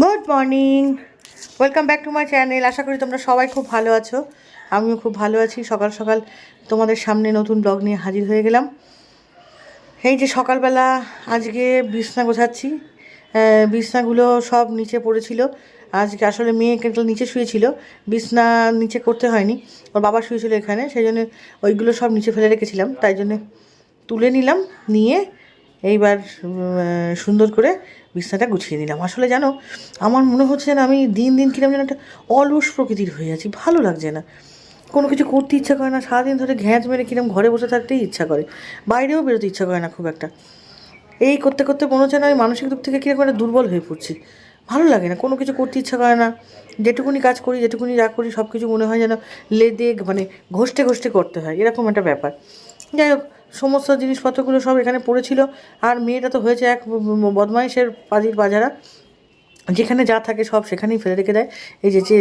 Good morning welcome back to my channel আশা করি তোমরা সবাই খুব ভালো আছো। আমিও খুব ভালো আছি। সকাল সকাল তোমাদের সামনে নতুন ব্লগ নিয়ে হাজির হয়ে গেলাম। এই যে সকালবেলা আজকে বিছনা গোছাচ্ছি। বিছনাগুলো সব নিচে পড়েছিল। আজকে আসলে মেয়ে কিন্তু নিচে শুয়েছিল। বিছনা নিচে করতে হয়নি। ওর বাবা শুয়েছিল এখানে। সেই জন্য ওইগুলো সব নিচে ফেলে রেখেছিলাম। তাই জন্যে তুলে নিলাম। নিয়ে এইবার সুন্দর করে বিছনাটা গুছিয়ে নিলাম। আসলে জানো, আমার মনে হচ্ছে না আমি দিন দিন কিরম যেন একটা অলস প্রকৃতির হয়ে আছি, ভালো লাগছে না। কোনো কিছু করতে ইচ্ছা করে না, সারাদিন ধরে ঘ্যাঁচ মেরে কিরম ঘরে বসে থাকতেই ইচ্ছা করে, বাইরেও বেরোতে ইচ্ছা করে না খুব একটা। এই করতে করতে মনে হচ্ছে না আমি মানসিক দিক থেকে কীরকম একটা দুর্বল হয়ে পড়ছি। ভালো লাগে না, কোনো কিছু করতে ইচ্ছা করে না। যেটুকুনি কাজ করি, যেটুকুনি যা করি সব কিছু মনে হয় যেন লেদে মানে ঘষতে ঘষতে করতে হয়, এরকম একটা ব্যাপার। যাই হোক সমস্ত জিনিসপত্রগুলো সব এখানে পড়েছিল। আর মেয়েটা তো হয়েছে এক বদমাইশের পাজির বাজারা। যেখানে যা থাকে সব সেখানেই ফেলে রেখে দেয়। এই যে যে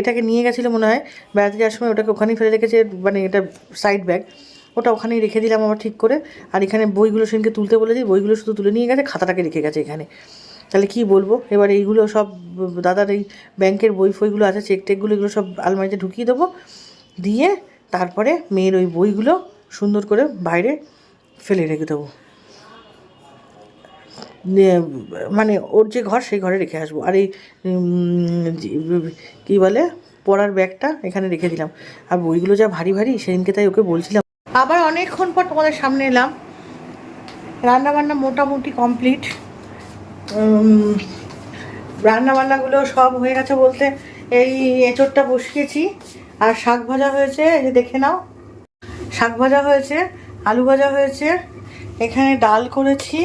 এটাকে নিয়ে গেছিল মনে হয়, বেড়াতে যাওয়ার সময় ওটাকে ওখানেই ফেলে রেখেছে মানে এটা সাইড ব্যাগ ওটা ওখানেই রেখে দিলাম আবার ঠিক করে। আর এখানে বইগুলো সেদিনকে তুলতে বলে দিই বইগুলো শুধু তুলে নিয়ে গেছে, খাতাটাকে রেখে গেছে এখানে। তাহলে কি বলব? এবার এইগুলো সব দাদার এই ব্যাংকের বই ফইগুলো আছে, চেক টেকগুলো এগুলো সব আলমারিতে ঢুকিয়ে দেবো। দিয়ে তারপরে মেয়ের ওই বইগুলো সুন্দর করে বাইরে ফেলে রেখে দেবো। মানে ওর যে ঘর, সেই ঘরে রেখে আসব। আর এই কী বলে, পড়ার ব্যাগটা এখানে রেখে দিলাম। আর বইগুলো যা ভারী ভারী, সেদিনকে তাই ওকে বলছিলাম। আবার অনেকক্ষণ পর তোমাদের সামনে এলাম। রান্না বান্না মোটামুটি কমপ্লিট। রান্নাবান্নাগুলো সব হয়ে গেছে বলতে এই এঁচোড়টা বসিয়েছি। আর শাক ভাজা হয়েছে দেখে নাও। শাক ভাজা হয়েছে, আলু ভাজা হয়েছে, এখানে ডাল করেছি,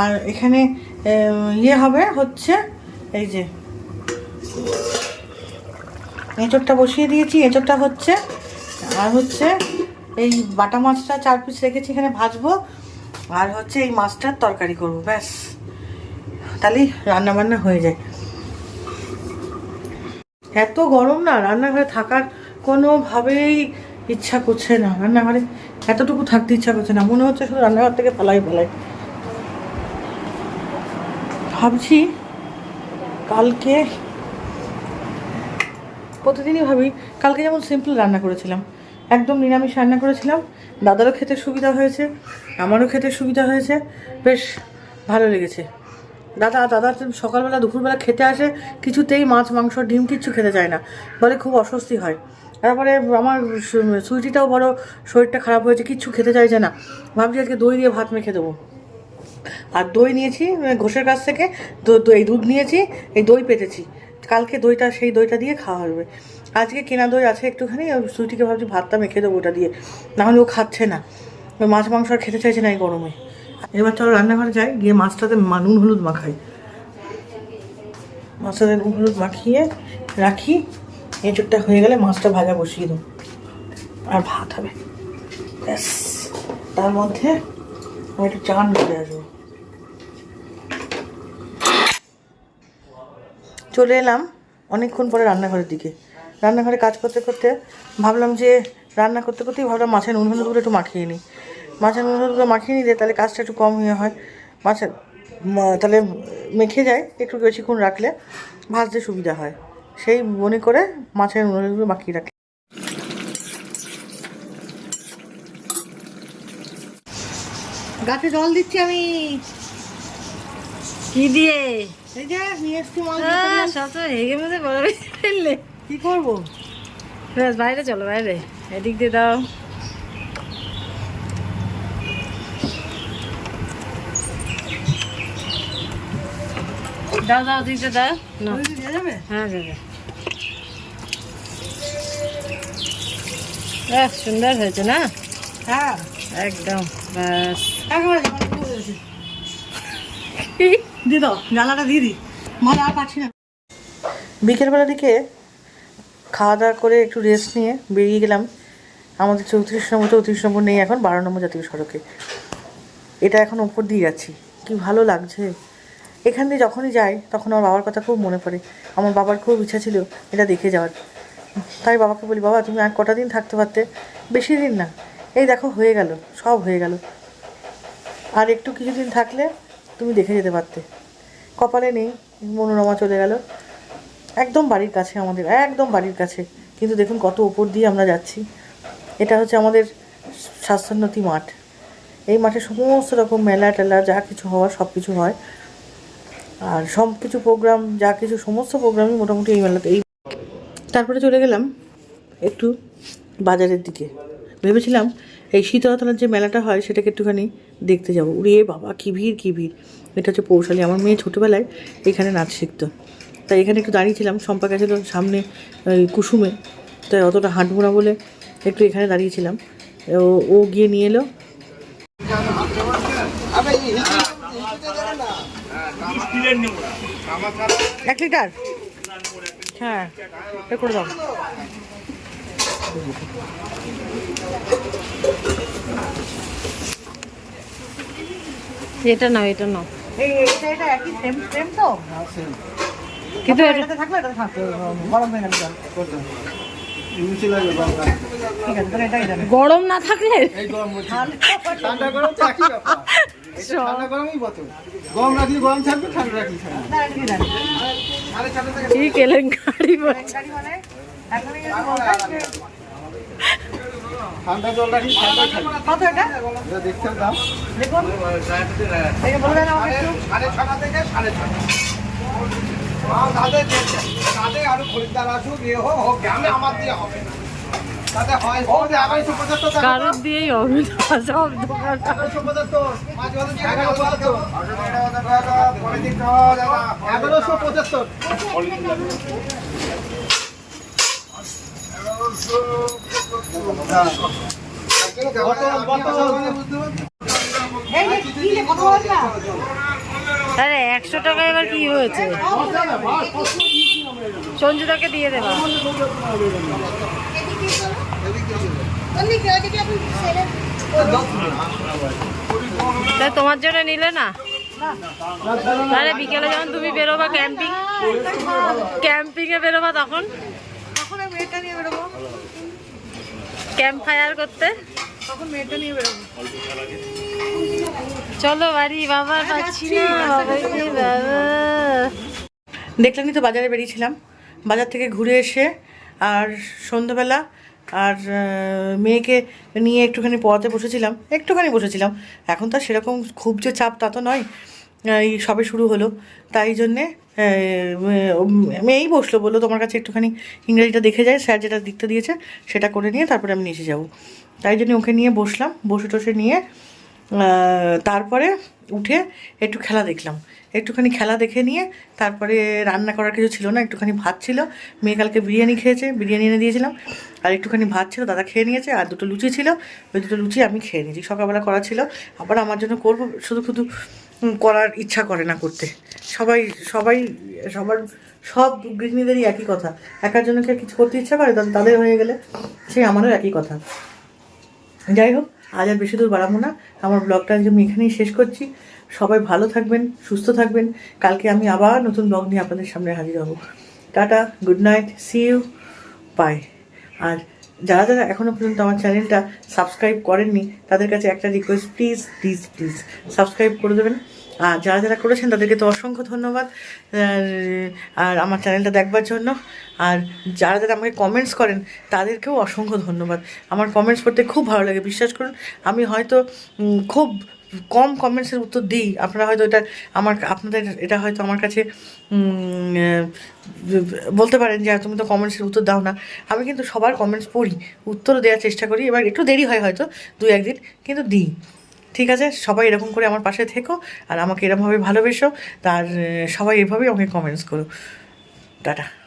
আর এখানে ইয়ে হবে হচ্ছে, এই যে, এঁচোড়টা বসিয়ে দিয়েছি, এঁচোড়টা হচ্ছে, আর হচ্ছে এই বাটা মাছটা চার পিস রেখেছি এখানে ভাজবো, আর হচ্ছে এই মাছটার তরকারি করব, ব্যাস। তাহলেই রান্না বান্না হয়ে যায়। এত গরম না, রান্নাঘরে থাকার কোনোভাবেই ইচ্ছা করছে না। রান্নাঘরে এতটুকু থাকতে ইচ্ছা করছে না। মনে হচ্ছে শুধু রান্নাঘর থেকে পালাই পালাই। ভাবছি কালকে, প্রতিদিনই ভাবি, কালকে যেমন সিম্পল রান্না করেছিলাম। একদম নিরামিষ রান্না করেছিলাম। দাদারও খেতে সুবিধা হয়েছে, আমারও খেতে সুবিধা হয়েছে। বেশ, ভালো লেগেছে। দাদা দাদা সকালবেলা, দুপুরবেলা খেতে আসে, কিছুতেই মাছ, মাংস, ডিম কিচ্ছু খেতে চায় না। বলে খুব অস্বস্তি হয়। তারপরে আমার সুইটিটাও বড়, শরীরটা খারাপ হয়েছে, কিচ্ছু খেতে চাইছে না। ভাবছি আজকে দই দিয়ে ভাত মেখে দেবো। আর দই নিয়েছি ঘোষের কাছ থেকে এই দুধ নিয়েছি, এই দই পেতেছি। কালকে দইটা, সেই দইটা দিয়ে খাওয়া হবে। আজকে কেনা দই আছে একটুখানি সুইটিকে ভাবছি ভাতটা মেখে দেবো ওটা দিয়ে। নাহলে ও খাচ্ছে না। মাছ, মাংস আর খেতে চাইছে না এই গরমে। এবার চলো রান্নাঘরে যাই, গিয়ে মাছটাতে নুন হলুদ মাখাই। মাছটাতে নুন হলুদ মাখিয়ে রাখি। এঁচোড়টা হয়ে গেলে মাছটা ভাজা বসিয়ে দেবো। আর ভাত হবে। ব্যাস। তার মধ্যে আমি একটু চান করে আসব। চলে এলাম অনেকক্ষণ পরে রান্নাঘরের দিকে। রান্নাঘরে কাজ করতে করতে ভাবলাম যে রান্না করতে করতেই ভাবলাম মাছের নুন হলুদগুলো একটু মাখিয়ে নিই। মাছের নুন হলুদগুলো মাখিয়ে নিলে তাহলে কাজটা একটু কম হয়ে হয়। মাছের তাহলে মেখে যায়, একটু বেশিক্ষণ রাখলে ভাজতে সুবিধা হয়। সেই মনে করে মাছের নুডলসগুলো বাকি মাখিয়ে রাখি। গাছে জল দিচ্ছি আমি। কি দিয়ে? এই যে নিয়ে মাল মাছ সব তো হেগে মেঝে গরমে ফেললে কি করব? ব্যাস বাইরে চলো বাইরে। এদিক দিয়ে দাও দাও দাও দিতে দাও। হ্যাঁ যাবে বাহ, সুন্দর হয়েছে না? হ্যাঁ। একদম ব্যাস। দিয়ে দাও জ্বালাটা দিয়ে মানে আর পাচ্ছি না। বিকেলবেলা দিকে খাওয়া দাওয়া করে একটু রেস্ট নিয়ে বেরিয়ে গেলাম। আমাদের চৌত্রিশ নম্বর চৌত্রিশ নম্বর নেই এখন বারো নম্বর জাতীয় সড়কে। এটা এখন ওপর দিয়ে যাচ্ছি। কি ভালো লাগছে। এখান দিয়ে যখনই যাই, তখন আমার বাবার কথা খুব মনে পড়ে। আমার বাবার খুব ইচ্ছা ছিল এটা দেখে যাওয়ার। তাই বাবাকে বলি, বাবা, তুমি আর কটা দিন থাকতে পারতে? বেশি দিন না। এই দেখো, হয়ে গেল, সব হয়ে গেল। আর একটু কিছুদিন থাকলে তুমি দেখে যেতে পারতে। কপালে নেই, মনোরমা চলে গেল। একদম বাড়ির কাছে আমাদের, একদম বাড়ির কাছে। কিন্তু দেখুন কত ওপর দিয়ে আমরা যাচ্ছি। এটা হচ্ছে আমাদের স্বাস্থ্যোন্নতি মাঠ। এই মাঠে সমস্ত রকম মেলা টেলা যা কিছু হওয়ার সব কিছু হয়। আর সব কিছু প্রোগ্রাম যা কিছু সমস্ত প্রোগ্রামই মোটামুটি এই মেলাতে, এই তারপরে চলে গেলাম একটু বাজারের দিকে। ভেবেছিলাম এই শীতলাতলার যে মেলাটা হয়, সেটাকে একটুখানি দেখতে যাব। উড়ে বাবা, কী ভিড় কী ভিড়। এটা হচ্ছে পৌশালী। আমার মেয়ে ছোটোবেলায় এখানে নাচ শিখতো। তাই এখানে একটু দাঁড়িয়েছিলাম। সম্পা গেছিল সামনে কুসুমে। তাই অতটা হাঁটবো না বলে একটু এখানে দাঁড়িয়েছিলাম। ও গিয়ে নিয়ে এলো। এক লিটার? হ্যাঁ এ করে দাও। এটা নাও এটা নাও। এই এটা কিন্তু এটাতে থাকলে থাকবে গরম হয়ে গেল ঠিক আছে তাহলে এটাই জানি গরম না থাকলে ঠান্ডা গরম তো একই ব্যাপার। কি কেলেঙ্কারি বলছে। গাড়ি মানে? ঠান্ডা জল রাখলে ঠান্ডা থাকবে? কত এটা এটা দেখতে দাম? দেখুন। এই যে আমাকে একটু। সাড়ে ছটা থেকে সাড়ে ছটা। আর তাদের তাদের আরও খরিদ্দার আসুক এ হোক হোক গ্রামে আমার দিয়ে হবে না। কারোর দিয়েই হবে সব এগারোশো পঁচাত্তর। এই কি কথা বলেন না আরে একশো টাকা এবার কি হয়েছে? সঞ্জুদাকে দিয়ে দেবা তা তোমার জন্য নিলে না? তাহলে বিকেলে যখন তুমি বেরোবা ক্যাম্পিং ক্যাম্পিং এ বেরোবা তখন? ক্যাম্প ফায়ার করতে? তখন মেয়েটা নিয়ে বেরোবো। চলো বাড়ি বাবা পাচ্ছি না বাবা। দেখলেনই তো বাজারে বেরিয়েছিলাম। বাজার থেকে ঘুরে এসে আর সন্ধ্যাবেলা আর মেয়েকে নিয়ে একটুখানি পড়াতে বসেছিলাম। একটুখানি বসেছিলাম। এখন তো সেরকম খুব যে চাপ তা তো নয়। এই সবে শুরু হলো। তাই জন্যে মেয়েই বসল বলল তোমার কাছে একটুখানি ইংরেজিটা দেখে যায় স্যার যেটা লিখতে দিয়েছে সেটা করে নিয়ে তারপরে আমি নিচে যাব। তাই জন্য ওকে নিয়ে বসলাম, বসে টসে নিয়ে তারপরে উঠে একটু খেলা দেখলাম। একটুখানি খেলা দেখে নিয়ে তারপরে রান্না করার কিছু ছিল না, একটুখানি ভাত ছিল। মেয়ে কালকে বিরিয়ানি খেয়েছে, বিরিয়ানি এনে দিয়েছিলাম। আর একটুখানি ভাত ছিল, দাদা খেয়ে নিয়েছে, আর দুটো লুচি ছিল। ওই দুটো লুচি আমি খেয়ে নিয়েছি, সকালবেলা করা ছিল। আবার আমার জন্য করব, শুধু শুধু করার ইচ্ছা করে না করতে। সবাই সবাই, সবার, সব গৃহিণীদেরই একই কথা। একার জন্য কি কিছু করতে ইচ্ছা করে? তাদের হয়ে গেলে সে আমারও একই কথা। যাই হোক আজ আর বেশি দূর বাড়াবো না। আমার ব্লগটা আজকে আমি এখানেই শেষ করছি। সবাই ভালো থাকবেন, সুস্থ থাকবেন। কালকে আমি আবার নতুন ব্লগ নিয়ে আপনাদের সামনে হাজির হব। Tata good night see you bye আর যারা যারা এখনও পর্যন্ত আমার চ্যানেলটা সাবস্ক্রাইব করেননি, তাদের কাছে একটা request please please please subscribe করে দেবেন। আর যারা যারা করেছেন তাদেরকে তো অসংখ্য ধন্যবাদ। আর আমার চ্যানেলটা দেখবার জন্য। আর যারা যারা আমাকে কমেন্টস করেন, তাদেরকেও অসংখ্য ধন্যবাদ। আমার কমেন্টস পড়তে খুব ভালো লাগে, বিশ্বাস করুন। আমি হয়তো খুব কম কমেন্টসের উত্তর দিই। আপনারা হয়তো এটা আমার, আপনাদের এটা হয়তো আমার কাছে বলতে পারেন যে তুমি তো কমেন্টসের উত্তর দাও না। আমি কিন্তু সবার কমেন্টস পড়ি উত্তরও দেওয়ার চেষ্টা করি। এবার একটু দেরি হয় হয়তো দু একদিন কিন্তু দিই। ঠিক আছে, সবাই এরকম করে আমার পাশে থেকো আর আমাকে এরকমভাবে ভালোবেসো, তার সবাই এভাবেই আমাকে কমেন্টস করো। টাটা।